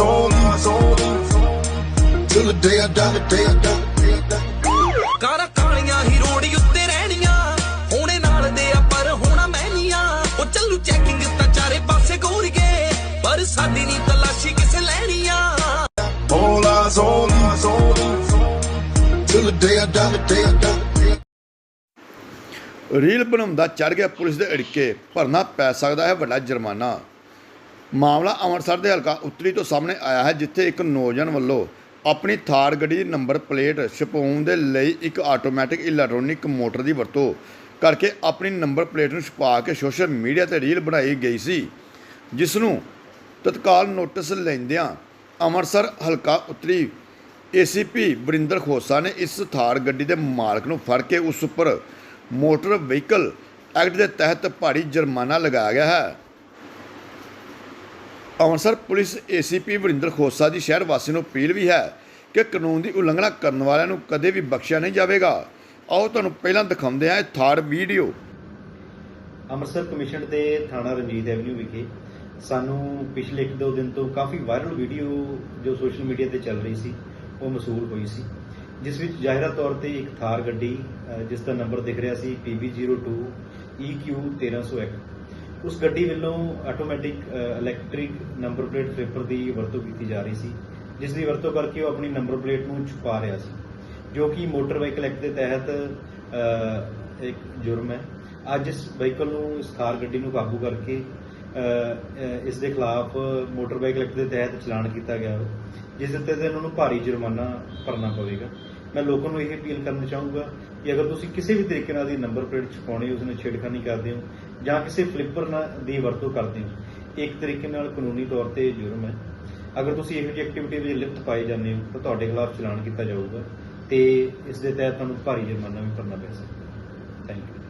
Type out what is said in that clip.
eyes on me. Till the day I die, the day I die, the day I die. ਕਾਰਾਂ ਕਾਲੀਆਂ ਹੀ road ਉੱਤੇ ਰਹਿਣੀਆਂ ਹੋਣੇ ਨਾਲ ਦੇ ਆ ਪਰ ਹੋਣਾ ਮਹਿਨੀਆਂ ਉਹ ਚੱਲੂ ਚੈਕਿੰਗ ਤਾਂ ਚਾਰੇ ਪਾਸੇ ਗੋਰੀਏ ਪਰ ਸਾਡੀ ਨਹੀਂ ਤਲਾਸ਼ੀ ਕਿਸੇ ਲੈਣੀਆਂ All eyes on me. Till the day I die, the day I die, the day I die. Reel ਬਣਾਉਂਦਾ ਚੜ ਗਿਆ ਪੁਲਿਸ ਦੇ ਅੜਿੱਕੇ ਭਰਨਾ ਪੈ ਸਕਦਾ ਹੈ ਵੱਡਾ ਜੁਰਮਾਨਾ ਮਾਮਲਾ ਅੰਮ੍ਰਿਤਸਰ ਦੇ ਹਲਕਾ ਉੱਤਰੀ ਤੋਂ ਸਾਹਮਣੇ ਆਇਆ ਹੈ, ਜਿੱਥੇ ਇੱਕ ਨੌਜਵਾਨ ਵੱਲੋਂ ਆਪਣੀ ਥਾਰ ਗੱਡੀ ਦੀ ਨੰਬਰ ਪਲੇਟ ਛਪਾਉਣ ਦੇ ਲਈ ਇੱਕ ਆਟੋਮੈਟਿਕ ਇਲੈਕਟ੍ਰੋਨਿਕ ਮੋਟਰ ਦੀ ਵਰਤੋਂ ਕਰਕੇ ਆਪਣੀ ਨੰਬਰ ਪਲੇਟ ਨੂੰ ਛਪਾ ਕੇ ਸੋਸ਼ਲ ਮੀਡੀਆ ਤੇ ਰੀਲ ਬਣਾਈ ਗਈ ਸੀ। ਜਿਸ ਨੂੰ ਤਤਕਾਲ ਨੋਟਿਸ ਲੈਂਦਿਆਂ ਅੰਮ੍ਰਿਤਸਰ ਹਲਕਾ ਉੱਤਰੀ ਏਸੀਪੀ ਵਰਿੰਦਰ ਖੋਸਾ ਨੇ ਇਸ ਥਾਰ ਗੱਡੀ ਦੇ ਮਾਲਕ ਨੂੰ ਫੜ ਕੇ ਉਸ ਉੱਪਰ ਮੋਟਰ ਵਹੀਕਲ ਐਕਟ ਦੇ ਤਹਿਤ ਭਾਰੀ ਜੁਰਮਾਨਾ ਲਗਾਇਆ ਗਿਆ ਹੈ। ਅੰਮ੍ਰਿਤਸਰ ਪੁਲਿਸ ਏਸੀਪੀ ਵਰਿੰਦਰ ਖੋਸਾ ਦੀ ਸ਼ਹਿਰ ਵਾਸੀ ਨੂੰ ਅਪੀਲ ਵੀ ਹੈ ਕਿ ਕਾਨੂੰਨ ਦੀ ਉਲੰਘਣਾ ਕਰਨ ਵਾਲਿਆਂ ਨੂੰ ਕਦੇ ਵੀ ਬਖਸ਼ਿਆ ਨਹੀਂ ਜਾਵੇਗਾ। ਆਓ ਤੁਹਾਨੂੰ ਪਹਿਲਾਂ ਦਿਖਾਉਂਦੇ ਹਾਂ ਇਹ ਥਾਰ ਵੀਡੀਓ। ਅੰਮ੍ਰਿਤਸਰ ਕਮਿਸ਼ਨ ਦੇ ਥਾਣਾ ਰਣਜੀਤ ਐਵਨਿਊ ਵਿਖੇ ਸਾਨੂੰ ਪਿਛਲੇ ਇੱਕ ਦੋ ਦਿਨ ਤੋਂ ਕਾਫੀ ਵਾਇਰਲ ਵੀਡੀਓ ਜੋ ਸੋਸ਼ਲ ਮੀਡੀਆ ਤੇ ਚੱਲ ਰਹੀ ਸੀ, ਉਹ ਮਸੂਲ ਹੋਈ ਸੀ। ਜਿਸ ਵਿੱਚ ਜ਼ਾਹਿਰਾ ਤੌਰ ਤੇ ਇੱਕ ਥਾਰ ਗੱਡੀ ਜਿਸ ਦਾ ਨੰਬਰ ਦਿਖ ਰਿਹਾ ਸੀ PB02 EQ 1301 ਉਸ ਗੱਡੀ ਵੱਲੋਂ automatic electric number plate paper ਦੀ ਵਰਤੋਂ ਕੀਤੀ ਜਾ ਰਹੀ ਸੀ, ਜਿਸ ਦੀ ਵਰਤੋਂ ਕਰਕੇ ਉਹ ਆਪਣੀ ਨੰਬਰ ਪਲੇਟ ਨੂੰ ਛੁਪਾ ਰਿਹਾ ਸੀ, ਜੋ ਕਿ ਮੋਟਰ ਵਾਹੀਕਲ ਐਕਟ ਦੇ ਤਹਿਤ ਇੱਕ ਜੁਰਮ ਹੈ। ਅੱਜ ਇਸ ਵਹੀਕਲ ਨੂੰ ਇਸ ਕਾਰ ਗੱਡੀ ਨੂੰ ਕਾਬੂ ਕਰਕੇ ਇਸ ਦੇ ਖਿਲਾਫ ਮੋਟਰ ਵਾਹੀਕਲ ਐਕਟ ਦੇ ਤਹਿਤ ਚਲਾਨ ਕੀਤਾ ਗਿਆ ਹੈ, ਜਿਸ ਦੇ ਤਹਿਤ ਇਹਨਾਂ ਨੂੰ ਭਾਰੀ ਜੁਰਮਾਨਾ ਭਰਨਾ ਪਵੇਗਾ। ਮੈਂ ਲੋਕਾਂ ਨੂੰ ਇਹ ਅਪੀਲ ਕਰਨਾ ਚਾਹੂੰਗਾ ਕਿ ਅਗਰ ਤੁਸੀਂ ਕਿਸੇ ਵੀ ਤਰੀਕੇ ਨਾਲ ਦੀ ਨੰਬਰ ਪਲੇਟ ਛਪਾਉਣੀ ਉਸ ਨਾਲ ਛੇੜਖਾਨੀ ਕਰਦੇ ਹੋ ਜਾਂ ਕਿਸੇ ਫਲਿੱਪਰ ਨਾਲ ਦੀ ਵਰਤੋਂ ਕਰਦੇ ਹੋ, ਇੱਕ ਤਰੀਕੇ ਨਾਲ ਕਾਨੂੰਨੀ ਤੌਰ ਤੇ ਇਹ ਜੁਰਮ ਹੈ। ਅਗਰ ਤੁਸੀਂ ਇਹੋ ਜਿਹੀ ਐਕਟੀਵਿਟੀ ਵਿੱਚ ਲਿਪਤ ਪਾਏ ਜਾਂਦੇ ਹੋ, ਤਾਂ ਤੁਹਾਡੇ ਖਿਲਾਫ ਚਲਾਨ ਕੀਤਾ ਜਾਊਗਾ ਤੇ ਇਸ ਦੇ ਤਹਿਤ ਤੁਹਾਨੂੰ ਭਾਰੀ ਜੁਰਮਾਨਾ ਵੀ ਭਰਨਾ ਪੈ ਸਕਦਾ ਥੈਂਕ ਯੂ